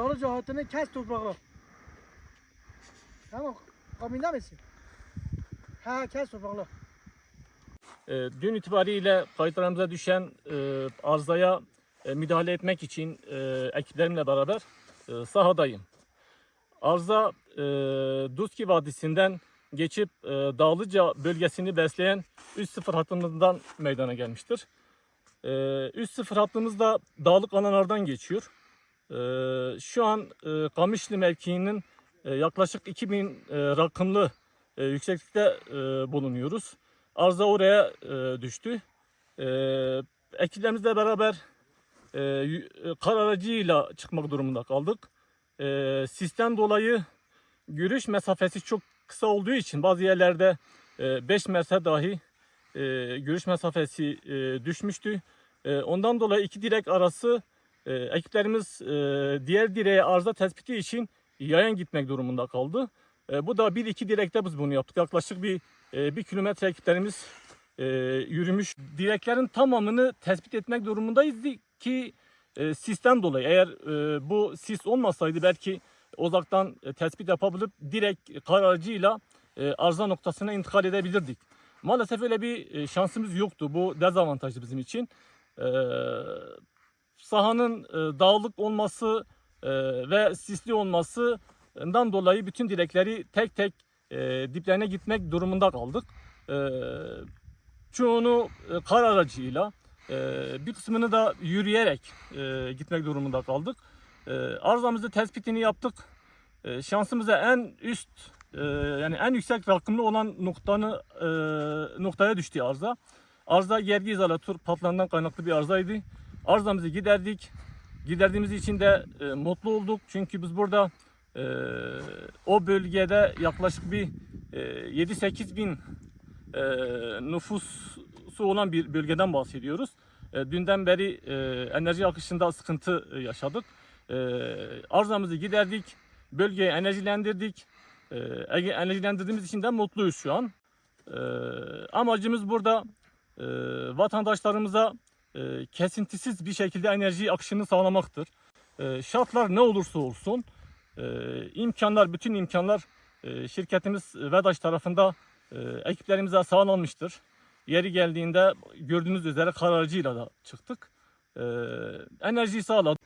Dalıca hattını kes toprağı. Tamam. Kabinde misin? Ha kes toprağı. E, dün itibariyle kayıtlarımıza düşen e, arzaya e, müdahale etmek için e, ekiplerimle beraber e, sahadayım. Arıza e, Duski Vadisi'nden geçip e, Dağlıca bölgesini besleyen 3-0 hattımızdan meydana gelmiştir. E, 3-0 hattımız da dağlık alanlardan geçiyor. E, şu an e, Kamışlı mevkiinin e, yaklaşık 2000 e, rakımlı yükseklikte bulunuyoruz. Arıza oraya düştü. Ekiplerimizle beraber kar aracıyla çıkmak durumunda kaldık. Sistem dolayı görüş mesafesi çok kısa olduğu için bazı yerlerde 5 metre dahi görüş mesafesi düşmüştü. Ondan dolayı iki direk arası e, ekiplerimiz e, diğer direğe arıza tespiti için yayan gitmek durumunda kaldı. E, bu da bir iki direkte biz bunu yaptık. Yaklaşık bir e, bir kilometre ekiplerimiz e, yürümüş. Direklerin tamamını tespit etmek durumundayız ki e, sistem dolayı. Eğer e, bu sis olmasaydı belki uzaktan e, tespit yapabilip direkt kar e, arıza noktasına intikal edebilirdik. Maalesef öyle bir e, şansımız yoktu. Bu dezavantajlı bizim için. E, sahanın e, dağlık olması e, ve sisli olmasından dolayı bütün direkleri tek tek e, diplerine gitmek durumunda kaldık. Çoğunu kar aracıyla, bir kısmını da yürüyerek gitmek durumunda kaldık. E, arızamızı tespitini yaptık. E, şansımıza en üst yani en yüksek rakımlı olan noktanı noktaya düştü arıza. Arıza gergi izolatör patlarından kaynaklı bir arızaydı. Arızamızı giderdik. Giderdiğimiz için de e, mutlu olduk. Çünkü biz burada e, o bölgede yaklaşık bir e, 7-8 bin e, nüfusu olan bir bölgeden bahsediyoruz. E, dünden beri e, enerji akışında sıkıntı e, yaşadık. E, arızamızı giderdik, bölgeyi enerjilendirdik. E, enerjilendirdiğimiz için de mutluyuz şu an. E, amacımız burada e, vatandaşlarımıza e, kesintisiz bir şekilde enerji akışını sağlamaktır. E, şartlar ne olursa olsun e, imkanlar, bütün imkanlar şirketimiz VEDAŞ tarafında ekiplerimize sağlanmıştır. Yeri geldiğinde gördüğünüz üzere kar aracıyla da çıktık. E, enerjiyi sağladık.